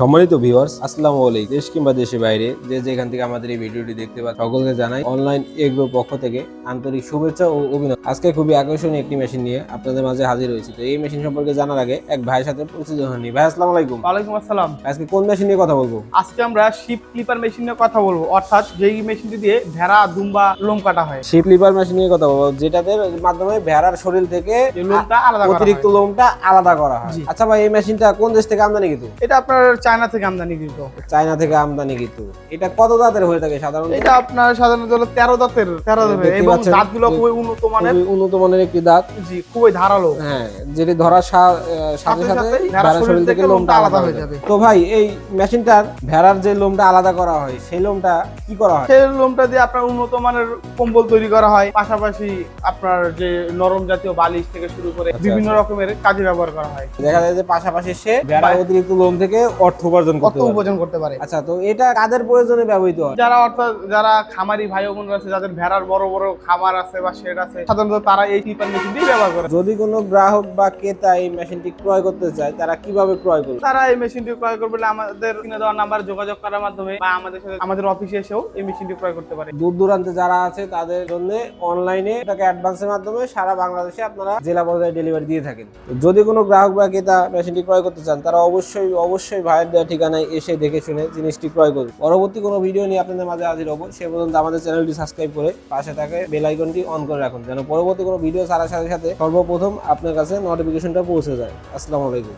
সম্মানিত ভিউয়ার্স আসসালামু আলাইকুম। দেশ কিংবা দেশের বাইরে যে যেখান থেকে আমাদের এই ভিডিওটি দেখতে পান সকলকে জানাই অনলাইন এগ্রো পক্ষ থেকে আন্তরিক শুভেচ্ছা ও অভিনন্দন। আজকে খুবই আকর্ষণীয় একটি মেশিন নিয়ে আপনাদের মাঝে হাজির হয়েছি। তো এই মেশিন সম্পর্কে জানার আগে এক ভাইয়ের সাথে পরিচিত হয়নি ভাই আসসালামু আলাইকুম। ওয়ালাইকুম আসসালাম। আজকে কোন মেশিন নিয়ে কথা বলব? আজকে আমরা শিপ ক্লিপার মেশিন নিয়ে কথা বলব। অর্থাৎ যেই মেশিনটি দিয়ে ভেড়া দুম্বা লোম কাটা হয়। শিপ লিভার মেশিন নিয়ে কথা বলব যেটাতে মাধ্যমে ভেড়ার শরীর থেকে লোমটা আলাদা করা অতিরিক্ত লোমটা আলাদা করা হয়। আচ্ছা ভাই এই মেশিনটা কোন দেশ থেকে আমদানি কিন্তু এটা আপনার চায়না থেকে আমদানি কিন্তু চায়না থেকে আমদানি কিন্তু এটা কত দাঁতের হয়ে থাকে সাধারণত? এটা আপনার সাধারণত হলো তেরো দাঁতের তেরো দাঁতের এবং পাচ্ছেন, দাঁতগুলো খুবই উন্নত মানের। উন্নত মানের একটি দাঁত। জি খুবই ধারালো। হ্যাঁ যেটি ধরার সাথে সাথে ভেড়ার শরীর থেকে লোমটা আলাদা হয়ে যাবে। তো ভাই এই মেশিনটার ভেড়ার যে লোমটা আলাদা করা হয় সেই লোমটা কি করা হয়? সেই লোমটা দিয়ে আপনার উন্নত মানের কম্বল তৈরি করা হয়। পাশাপাশি আপনার যে নরম জাতীয় বালিশ থেকে শুরু করে আচ্ছা, বিভিন্ন আচ্ছা। রকমের কাজে ব্যবহার করা হয়। দেখা যায় যে পাশাপাশি সে ভেড়ার অতিরিক্ত লোম থেকে অর্থ উপার্জন করতে উপার্জন করতে পারে। আচ্ছা তো এটা কাদের প্রয়োজনে ব্যবহৃত হয়? যারা অর্থাৎ যারা খামারি ভাই ও বোনরা আছে যাদের ভেড়ার বড় বড় খামার আছে বা শেড আছে সাধারণত তারা এই ক্লিপার মেশিনটি ব্যবহার করে। যদি কোনো গ্রাহক বা ক্রেতা এই মেশিনটি ক্রয় করতে চায় তারা কীভাবে ক্রয় করবে? তারা এই মেশিনটি ক্রয় করবে আমাদের কিনে দেওয়ার নাম্বার যোগাযোগ করার মাধ্যমে বা আমাদের সাথে আমাদের অফিসে এসেও এই মেশিনটি ক্রয় করতে পারে। দূর দূরান্তে যারা আছে তাদের জন্য অনলাইনে এটাকে অ্যাডভান্সের মাধ্যমে সারা বাংলাদেশে আপনারা জেলা পর্যায়ে ডেলিভারি দিয়ে থাকেন। যদি কোনো গ্রাহক বা ক্রেতা মেশিনটি ক্রয় করতে চান তারা অবশ্যই অবশ্যই ভাইয়ের দেওয়া ঠিকানায় এসে দেখে শুনে জিনিসটি ক্রয় করুন। পরবর্তী কোনো ভিডিও নিয়ে আপনাদের মাঝে হাজির হব। সে পর্যন্ত আমাদের চ্যানেলটি সাবস্ক্রাইব করে পাশে থাকে বেল আইকনটি অন করে রাখুন। যেন পরবর্তী কোনো ভিডিও ছাড়ার সাথে সাথে সর্বপ্রথম আপনার কাছে নোটিফিকেশনটা পৌঁছে যায়। আসসালামু আলাইকুম।